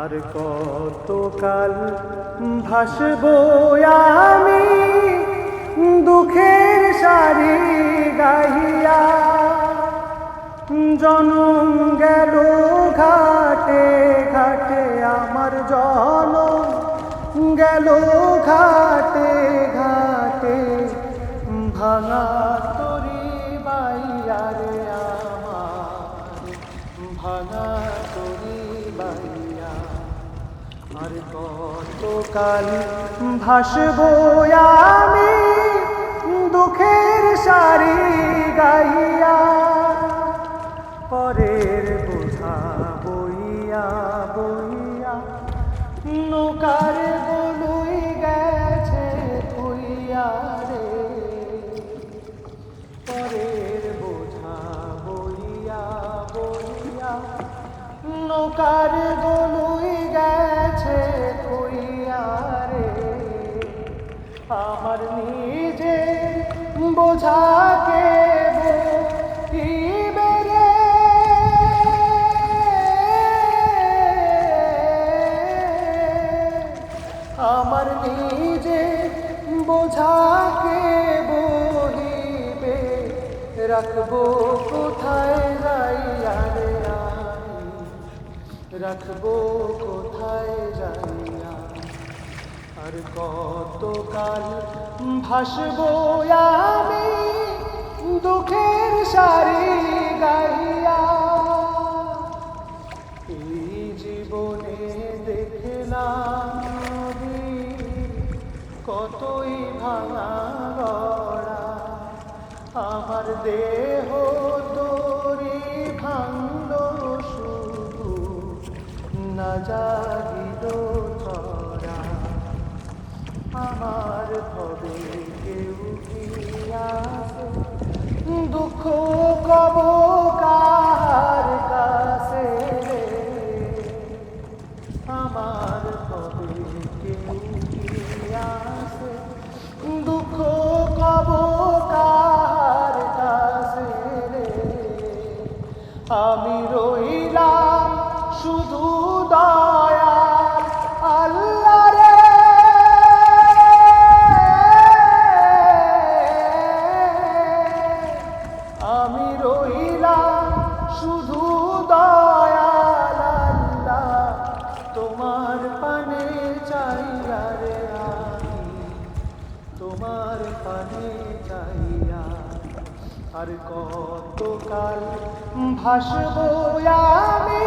আর কতকাল ভাসবো আমি দুঃখের সারি গাহিয়া? জনম গেল ঘাটে ঘাটে, আমার জনম গেল ঘাটে ঘাটে। ভাঙা তরি বাইয়া রে আমার, ভাঙা তরি বাইয়া আর কতকাল ভাসবো আমি দুঃখের সারি গাইয়া, পরের বোঝা বইয়া বইয়া, নৌকার গলুই গেছে থইয়া রে। পরের বোঝা বইয়া বইয়া, নৌকার গলুই আমার নিজে বোঝাকে আমার নিজে বোঝাকে বহিবে রাখব কোথায় যাইয়া রে রাখব কোথায় আর কতকাল ভাসবো আমি দুঃখের সারি গাইয়া? এই জীবনে দেখলাম কতই ভাঙা গড়া। আমার দেহ তোরি ভাঙল শুধু না জাগিল Oh, আর কতকাল ভাসবো আমি?